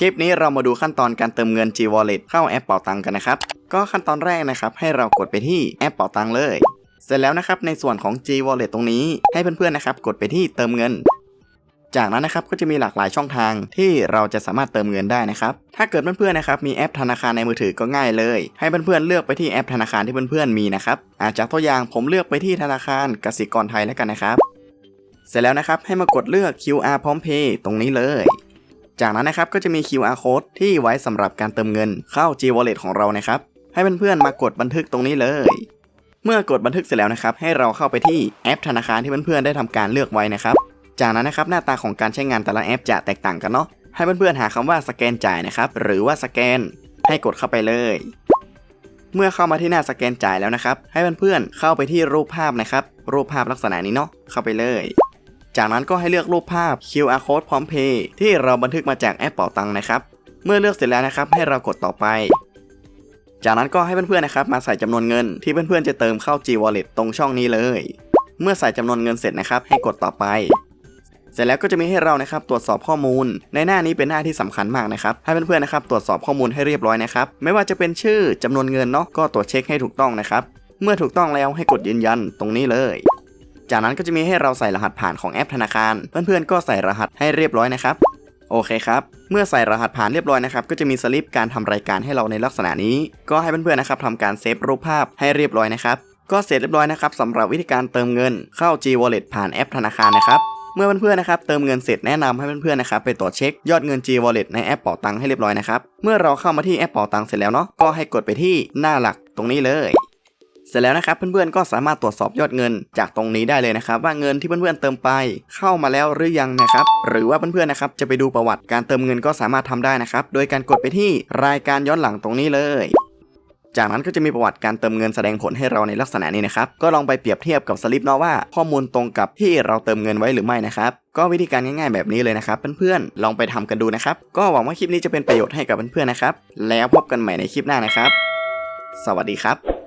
คลิปนี้เรามาดูขั้นตอนการเติมเงิน G Wallet เข้าแอปเป๋าตังกันนะครับ ก็ขั้นตอนแรกนะครับ ให้เรากดไปที่แอปเป๋าตังเลย เสร็จแล้วนะครับในส่วนของ G Wallet ตรงนี้ ให้เพื่อนๆนะครับ กดไปที่เติมเงิน จากนั้นนะครับก็จะมีหลากหลายช่องทางที่เราจะสามารถเติมเงินได้นะครับ ถ้าเกิดเพื่อนๆนะครับมีแอปธนาคารในมือถือก็ง่ายเลย ให้เพื่อนๆเลือกไปที่แอปธนาคารที่เพื่อนๆมีนะครับอาจากตัวอย่างผมเลือกไปที่ธนาคารกสิกรไทยแล้วกันนะครับ เสร็จแล้วนะครับให้มากดเลือก QR พร้อมเพย์ตรงนี้เลย จากนั้นนะครับก็จะมี QR code ที่ไว้สำหรับการเติมเงินเข้า G Wallet ของเรานะครับ ให้เพื่อนๆมากดบันทึกตรงนี้เลย เมื่อกดบันทึกเสร็จแล้วนะครับ ให้เราเข้าไปที่แอปธนาคารที่เพื่อนๆได้ทำการเลือกไว้นะครับ จากนั้นนะครับหน้าตาของการใช้งานแต่ละแอปจะแตกต่างกันเนาะให้เพื่อนๆหาคำว่าสแกนจ่ายนะครับหรือว่าสแกน ให้กดเข้าไปเลย เมื่อเข้ามาที่หน้าสแกนจ่ายแล้วนะครับ ให้เพื่อนๆเข้าไปที่รูปภาพนะครับ รูปภาพลักษณะนี้เนาะเข้าไปเลย จากนั้นก็ให้เลือกรูปภาพ QR code พร้อมเพย์ที่เราบันทึกมาจากแอปเป๋าตังนะครับ เมื่อเลือกเสร็จแล้วนะครับ ให้เรากดต่อไป จากนั้นก็ให้เพื่อนๆนะครับ มาใส่จำนวนเงินที่เพื่อนๆจะเติมเข้า G Wallet ตรงช่องนี้เลย เมื่อใส่จำนวนเงินเสร็จนะครับ ให้กดต่อไป เสร็จแล้วก็จะมีให้เรานะครับตรวจสอบข้อมูล ในหน้านี้เป็นหน้าที่สำคัญมากนะครับ ให้เพื่อนๆนะครับตรวจสอบข้อมูลให้เรียบร้อยนะครับ ไม่ว่าจะเป็นชื่อจำนวนเงินเนาะก็ตรวจเช็คให้ถูกต้องนะครับ เมื่อถูกต้องแล้วให้กดยืนยันตรงนี้เลย จากนั้นก็จะมีให้เราใส่รหัสผ่านของแอปธนาคาร เพื่อนๆก็ใส่รหัสให้เรียบร้อยนะครับ โอเคครับ เมื่อใส่รหัสผ่านเรียบร้อยนะครับ ก็จะมีสลิปการทำรายการให้เราในลักษณะนี้ ก็ให้เพื่อนๆนะครับทำการเซฟรูปภาพให้เรียบร้อยนะครับ ก็เสร็จเรียบร้อยนะครับสำหรับวิธีการเติมเงินเข้า G Wallet ผ่านแอปธนาคารนะครับเมื่อเพื่อนๆนะครับเติมเงินเสร็จแนะนำให้เพื่อนๆนะครับไปตรวจเช็คยอดเงิน G Wallet ในแอปเป๋าตังค์ให้เรียบร้อยนะครับ เมื่อเราเข้ามาที่แอปเป๋าตังค์เสร็จแล้วเนาะก็ให้กดไปที่หน้าหลักตรงนี้เลย เสร็จแล้วนะครับเพื่อนๆก็สามารถตรวจสอบยอดเงินจากตรงนี้ได้เลยนะครับว่าเงินที่เพื่อนๆเติมไปเข้ามาแล้วหรือยังนะครับหรือว่าเพื่อนๆนะครับจะไปดูประวัติการเติมเงินก็สามารถทำได้นะครับโดยการกดไปที่รายการย้อนหลังตรงนี้เลย จากนั้นก็จะมีประวัติการเติมเงินแสดงผลให้เราในลักษณะนี้นะครับก็ลองไปเปรียบเทียบกับสลิปเนาะว่าข้อมูลตรงกับที่เราเติมเงินไว้หรือไม่นะครับก็วิธีการง่ายๆแบบนี้เลยนะครับเพื่อนๆลองไปทำกันดูนะครับก็หวังว่าคลิปนี้จะเป็นประโยชน์ให้กับเพื่อนๆนะครับแล้วพบกันใหม่ในคลิปหน้านะครับ สวัสดีครับ